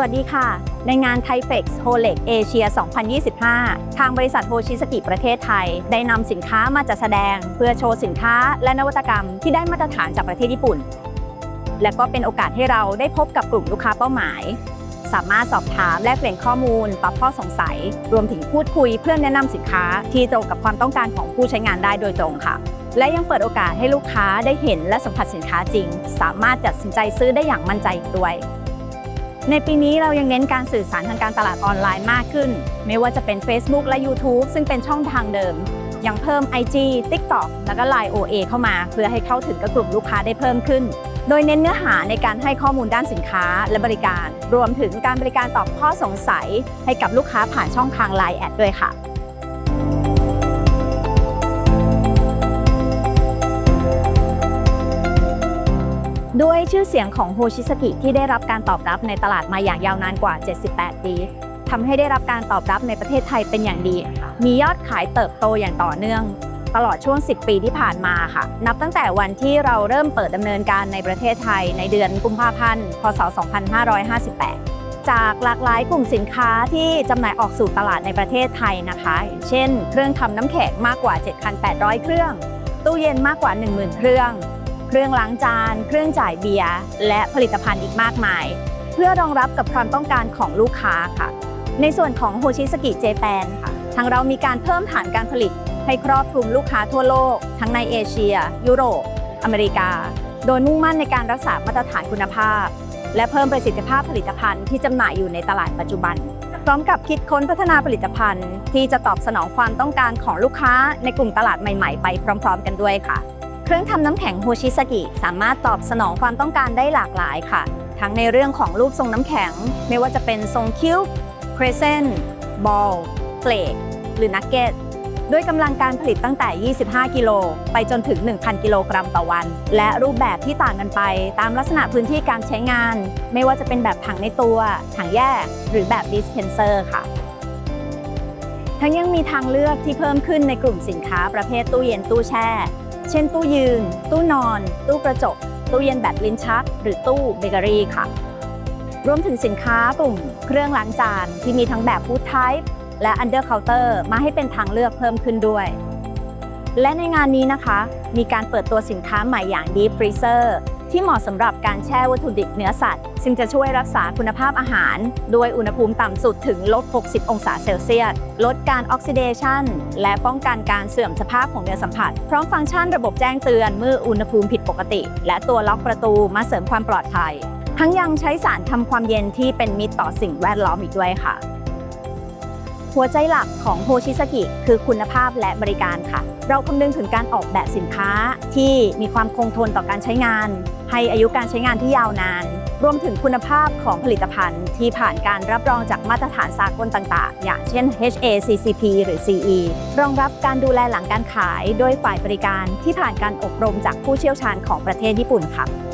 วัสดีค่ะ ในงาน t h a i f e x h o l e x Asia 2025 ทางบริษัทโฮชิสกิประเทศไทย ได้นำสินค้ามาจัดแสดง เพื่อโชว์สินค้าและนวัตกรรมที่ได้มาตรฐานจากประเทศญี่ปุ่น และก็เป็นโอกาสให้เราได้พบกับกลุ่มลูกค้าเป้าหมาย สามารถสอบถามแลกเปลี่ยนข้อมูลตอบข้อสงสัย รวมถึงพูดคุยเพื่อแนะนำสินค้าที่ตรงกับความต้องการของผู้ใช้งานได้โดยตรงค่ะและยังเปิดโอกาสให้ลูกค้าได้เห็นและสัมผัสสินค้าจริง สามารถตัดสินใจซื้อได้อย่างมั่นใจด้วย ในปีนี้เรายังเน้นการสื่อสารทางการตลาดออนไลน์มากขึ้น ไม่ว่าจะเป็น Facebook และ YouTube ซึ่งเป็นช่องทางเดิม ยังเพิ่ม IG TikTok แล้วก็ Line OA เข้ามา เพื่อให้เข้าถึงกับกลุ่มลูกค้าได้เพิ่มขึ้น โดยเน้นเนื้อหาในการให้ข้อมูลด้านสินค้าและบริการ รวมถึงการบริการตอบข้อสงสัย ให้กับลูกค้าผ่านช่องทาง Line แอดด้วยค่ะ ด้วยชื่อเสียงของโฮชิสกิที่ได้รับการตอบรับในตลาดมาอย่างยาวนานกว่า 78 ปีทำให้ได้รับการตอบรับในประเทศไทยเป็นอย่างดี มียอดขายเติบโตอย่างต่อเนื่องตลอดช่วง 10 ปีที่ผ่านมาค่ะ นับตั้งแต่วันที่เราเริ่มเปิดดำเนินการในประเทศไทยในเดือนกุมภาพันธ์ พศ 2558 จากหลากหลายกลุ่มสินค้าที่จำหน่ายออกสู่ตลาดในประเทศไทยนะคะ เช่น เครื่องทำน้ำแข็งมากกว่า 7,800 เครื่อง ตู้เย็นมากกว่า 10,000 เครื่อง เครื่องล้างจาน เครื่องจ่ายเบียร์ และผลิตภัณฑ์อีกมากมาย เพื่อรองรับกับความต้องการของลูกค้าค่ะ ในส่วนของโฮชิสกิเจแปนค่ะทางเรามีการเพิ่มฐานการผลิต ให้ครอบคลุมลูกค้าทั่วโลก ทั้งในเอเชีย ยุโรป อเมริกา โดยมุ่งมั่นในการรักษามาตรฐานคุณภาพ และเพิ่มประสิทธิภาพผลิตภัณฑ์ที่จำหน่ายอยู่ในตลาดปัจจุบัน พร้อมกับคิดค้นพัฒนาผลิตภัณฑ์ ที่จะตอบสนองความต้องการของลูกค้าในกลุ่มตลาดใหม่ ๆ ไปพร้อม ๆ กันด้วยค่ะ เครื่องทำน้ำแข็งโฮชิสกิสามารถตอบสนองความต้องการได้หลากหลายค่ะ ทั้งในเรื่องของรูปทรงน้ำแข็ง ไม่ว่าจะเป็นทรงคิ้วครเซนบอลเฟลกหรือนักเก็ตด้วยกำลังการผลิตตั้งแต่ 25 กิโล ไปจนถึง 1,000 กิโลกรัมต่อวัน และรูปแบบที่ต่างกันไป ตามลักษณะพื้นที่การใช้งาน ไม่ว่าจะเป็นแบบถังในตัว ถังแยก หรือแบบดิสเพนเซอร์ค่ะ ทั้งยังมีทางเลือกที่เพิ่มขึ้นในกลุ่มสินค้าประเภทตู้เย็นตู้แช่ เช่นตู้ยืน ตู้นอน ตู้กระจก ตู้เย็นแบบลิ้นชัก หรือตู้เบเกอรี่ค่ะ รวมถึงสินค้ากลุ่มเครื่องล้างจานที่มีทั้งแบบฟู้ดไทป์และอันเดอร์เคาน์เตอร์มาให้เป็นทางเลือกเพิ่มขึ้นด้วย และในงานนี้นะคะ มีการเปิดตัวสินค้าใหม่อย่าง Deep Freezer ที่เหมาะสำหรับการแช่วัตถุดิบเนื้อสัตว์ ซึ่งจะช่วยรักษาคุณภาพอาหารด้วยอุณหภูมิต่ำสุดถึงลบ 60 องศาเซลเซียส ลดการออกซิเดชันและป้องกันการเสื่อมสภาพของเนื้อสัมผัส พร้อมฟังก์ชันระบบแจ้งเตือนเมื่ออุณหภูมิผิดปกติ และตัวล็อกประตูมาเสริมความปลอดภัย ทั้งยังใช้สารทำความเย็นที่เป็นมิตรต่อสิ่งแวดล้อมอีกด้วยค่ะ หัวใจหลักของโฮชิสกิคือคุณภาพและบริการค่ะ เราคำนึงถึงการออกแบบสินค้า ที่มีความคงทนต่อการใช้งาน ให้อายุการใช้งานที่ยาวนาน รวมถึงคุณภาพของผลิตภัณฑ์ที่ผ่านการรับรองจากมาตรฐานสากลต่างๆ อย่างเช่น HACCP หรือ CE รองรับการดูแลหลังการขายโดยฝ่ายบริการที่ผ่านการอบรมจากผู้เชี่ยวชาญของประเทศญี่ปุ่นค่ะ